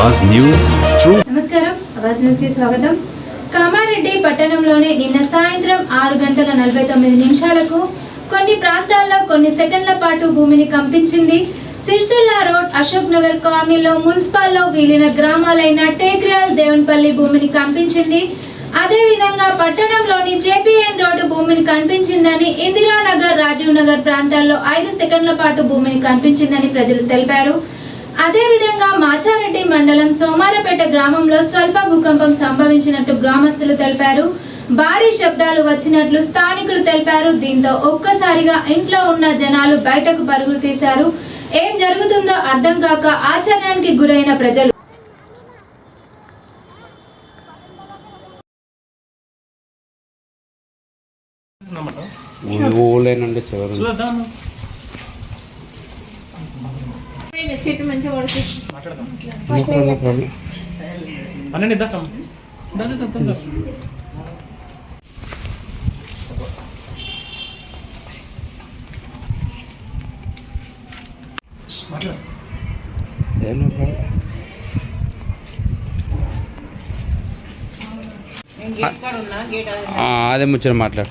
అవాజ్ news నమస్కారం. అవాజ్ న్యూస్కి స్వాగతం. కామారెడ్డి పట్టణంలోని నిన్న సాయంత్రం ఆరు గంటల నలభై తొమ్మిది నిమిషాలకు కొన్ని ప్రాంతాల్లో కొన్ని సెకండ్ల పాటు భూమిని కంపించింది. సిరిసిల్ల రోడ్ అశోక్ నగర్ కాలనీలో మున్సిపాల్లో వీలిన గ్రామాలైన టేక్రియాల్ దేవన్పల్లి భూమిని కంపించింది. అదేవిధంగా పట్టణంలోని జేపీఎన్ రోడ్డు భూమిని కనిపించిందని ఇందిరానగర్ రాజీవ్ నగర్ ప్రాంతాల్లో ఐదు సెకండ్ల పాటు భూమిని కనిపించిందని ప్రజలు తెలిపారు. అదేవిధంగా మాచారెడ్డి మండలం సోమారపేట గ్రామంలో స్వల్ప భూకంపం సంభవించినట్టు గ్రామస్తులు తెలిపారు. భారీ శబ్దాలు వచ్చినట్లు స్థానికులు తెలిపారు. దీంతో ఒక్కసారిగా ఇంట్లో ఉన్న జనాలు బయటకు పరుగులు తీశారు. ఏం జరుగుతుందో అర్థం కాక ఆశ్చర్యానికి గురైన ప్రజలు ఊళ్ళేనండి చివరి చెట్టు మంచిగా పడుతుంది. ప్రాబ్లం అనండి దక్కం మాట్లాడు. ఏం ప్రాబ్లం నేను గేట్ కాడ ఉన్నా గేట్ అది ఆ, అదే ముచ్చట మాట్లాడు.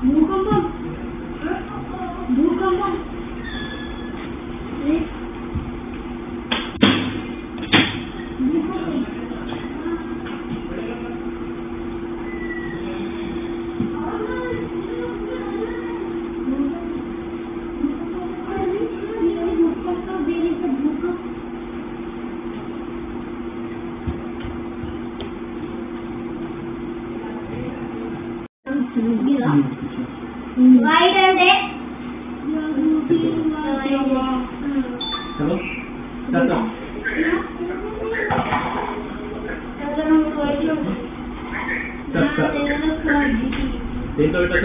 Bukan bang. Bukan bang. चलो चलो देख लो बेटा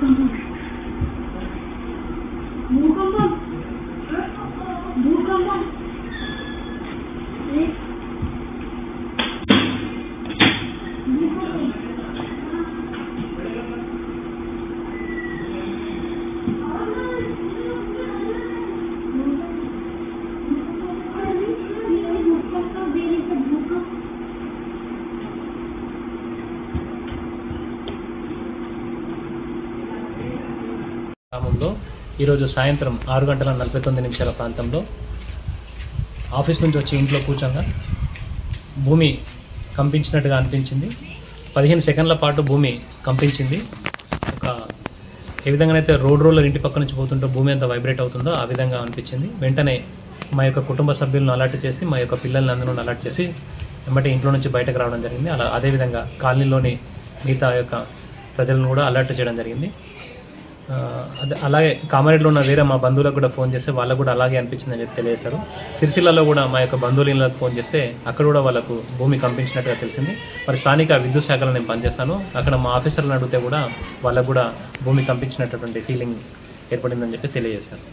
तुम గ్రామంలో ఈరోజు సాయంత్రం ఆరు గంటల నలభై తొమ్మిది నిమిషాల ప్రాంతంలో ఆఫీస్ నుంచి వచ్చి ఇంట్లో కూర్చోగా భూమి కంపించినట్టుగా అనిపించింది. పదిహేను సెకండ్ల పాటు భూమి కంపించింది. ఒక ఏ విధంగానైతే రోడ్ రోలర్ ఇంటి పక్క నుంచి పోతుంటే భూమి ఎంత వైబ్రేట్ అవుతుందో ఆ విధంగా అనిపించింది. వెంటనే మా యొక్క కుటుంబ సభ్యులను అలర్ట్ చేసి మా యొక్క పిల్లల్ని అందరూ అలర్ట్ చేసి వెంబటే ఇంట్లో నుంచి బయటకు రావడం జరిగింది. అలా అదేవిధంగా కాలనీలోని మిగతా యొక్క ప్రజలను కూడా అలర్ట్ చేయడం జరిగింది. అదే అలాగే కామారెడ్డిలో ఉన్న వేరే మా బంధువులకు కూడా ఫోన్ చేస్తే వాళ్ళకు కూడా అలాగే అనిపించిందని చెప్పి తెలియజేశారు. సిరిసిల్లలో కూడా మా యొక్క బంధువుల ఇళ్ళకి ఫోన్ చేస్తే అక్కడ కూడా వాళ్ళకు భూమి కంపించినట్టుగా తెలిసింది. మరి స్థానిక విద్యుత్ శాఖలో నేను పనిచేస్తాను అక్కడ మా ఆఫీసర్లను అడిగితే కూడా వాళ్ళకు కూడా భూమి కంపించినటువంటి ఫీలింగ్ ఏర్పడిందని చెప్పి తెలియజేశారు.